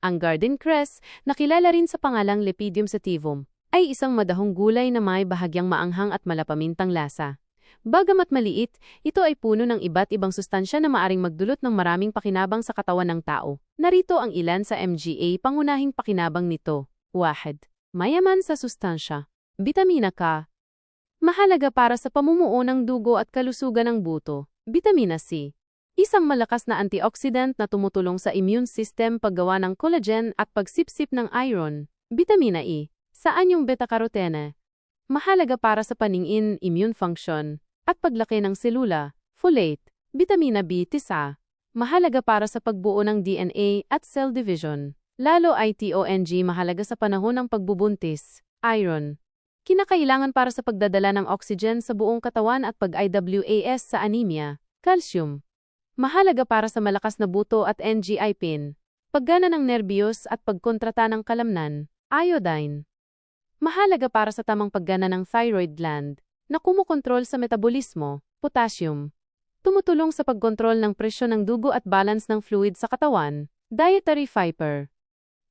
Ang garden cress, nakilala rin sa pangalang Lepidium sativum, ay isang madahong gulay na may bahagyang maanghang at malapamintang lasa. Bagamat maliit, ito ay puno ng iba't ibang sustansya na maaring magdulot ng maraming pakinabang sa katawan ng tao. Narito ang ilan sa MGA pangunahing pakinabang nito. Wahid. Mayaman sa sustansya. Bitamina K. Mahalaga para sa pamumuo ng dugo at kalusugan ng buto. Bitamina C. Isang malakas na antioxidant na tumutulong sa immune system paggawa ng collagen at pagsipsip ng iron. Bitamina E. Saan yung beta-carotene? Mahalaga para sa paningin, immune function, at paglaki ng selula. Folate. Bitamina B. Tisa. Mahalaga para sa pagbuo ng DNA at cell division. Lalo ay TONG mahalaga sa panahon ng pagbubuntis. Iron. Kinakailangan para sa pagdadala ng oxygen sa buong katawan at pag-IWAS sa anemia. Calcium. Mahalaga para sa malakas na buto at NGI pin. Paggana ng nerbiyos at pagkontrata ng kalamnan. Iodine. Mahalaga para sa tamang paggana ng thyroid gland na kumukontrol sa metabolismo. Potassium. Tumutulong sa pagkontrol ng presyon ng dugo at balance ng fluid sa katawan. Dietary fiber.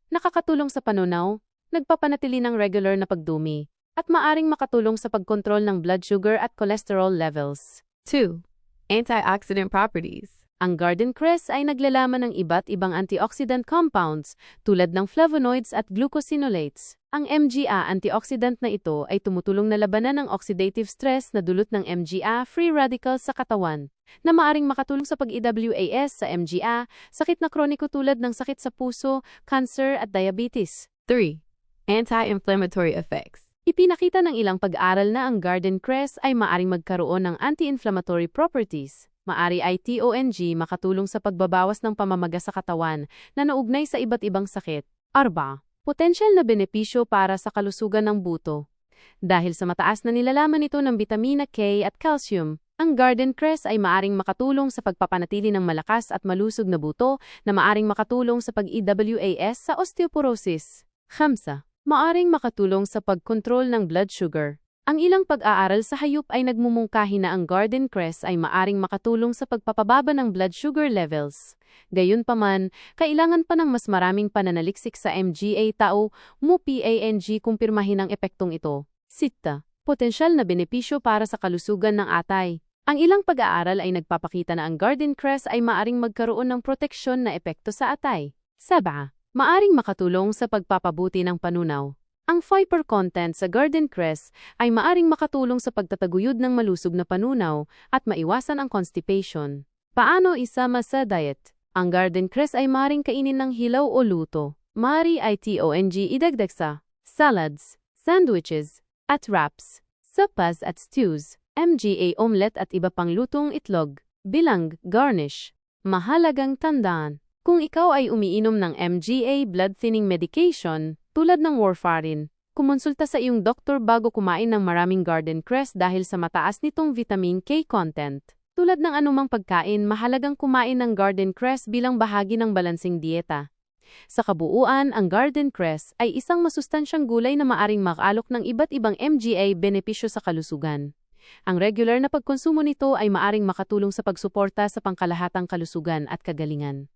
Nakakatulong sa panunaw, nagpapanatili ng regular na pagdumi, at maaring makatulong sa pagkontrol ng blood sugar at cholesterol levels. 2. Antioxidant properties. Ang garden cress ay naglalaman ng iba't ibang antioxidant compounds tulad ng flavonoids at glucosinolates. Ang MGA antioxidant na ito ay tumutulong na labanan ng oxidative stress na dulot ng MGA free radicals sa katawan, na maaring makatulong sa pag-IWAS sa MGA, sakit na kroniko tulad ng sakit sa puso, cancer at diabetes. 3. Anti-inflammatory effects. Ipinakita ng ilang pag-aral na ang garden cress ay maaring magkaroon ng anti-inflammatory properties. Maari ay TONG makatulong sa pagbabawas ng pamamaga sa katawan na naugnay sa iba't ibang sakit. Arba, potensyal na benepisyo para sa kalusugan ng buto. Dahil sa mataas na nilalaman nito ng vitamina K at calcium, ang garden cress ay maaring makatulong sa pagpapanatili ng malakas at malusog na buto na maaring makatulong sa pag-EWAS sa osteoporosis. Khamsa, maaring makatulong sa pagkontrol ng blood sugar. Ang ilang pag-aaral sa hayop ay nagmumungkahi na ang garden cress ay maaring makatulong sa pagpapababa ng blood sugar levels. Gayunpaman, kailangan pa ng mas maraming pananaliksik sa MGA tao, MUPANG kumpirmahin ang epektong ito. Sita, potensyal na benepisyo para sa kalusugan ng atay. Ang ilang pag-aaral ay nagpapakita na ang garden cress ay maaring magkaroon ng proteksyon na epekto sa atay. Saba, maaring makatulong sa pagpapabuti ng panunaw. Ang fiber content sa garden cress ay maaring makatulong sa pagtataguyod ng malusog na panunaw at maiwasan ang constipation. Paano isama sa diet? Ang garden cress ay maaring kainin ng hilaw o luto. Mari ay TONG idagdag sa salads, sandwiches, at wraps, sopas at stews, MGA omelette at iba pang lutong itlog, bilang garnish. Mahalagang tandaan, kung ikaw ay umiinom ng MGA blood thinning medication, tulad ng warfarin, kumonsulta sa iyong doktor bago kumain ng maraming garden cress dahil sa mataas nitong vitamin K content. Tulad ng anumang pagkain, mahalagang kumain ng garden cress bilang bahagi ng balansing dieta. Sa kabuuan, ang garden cress ay isang masustansyang gulay na maaring makalok ng iba't ibang MGA benepisyo sa kalusugan. Ang regular na pagkonsumo nito ay maaring makatulong sa pagsuporta sa pangkalahatang kalusugan at kagalingan.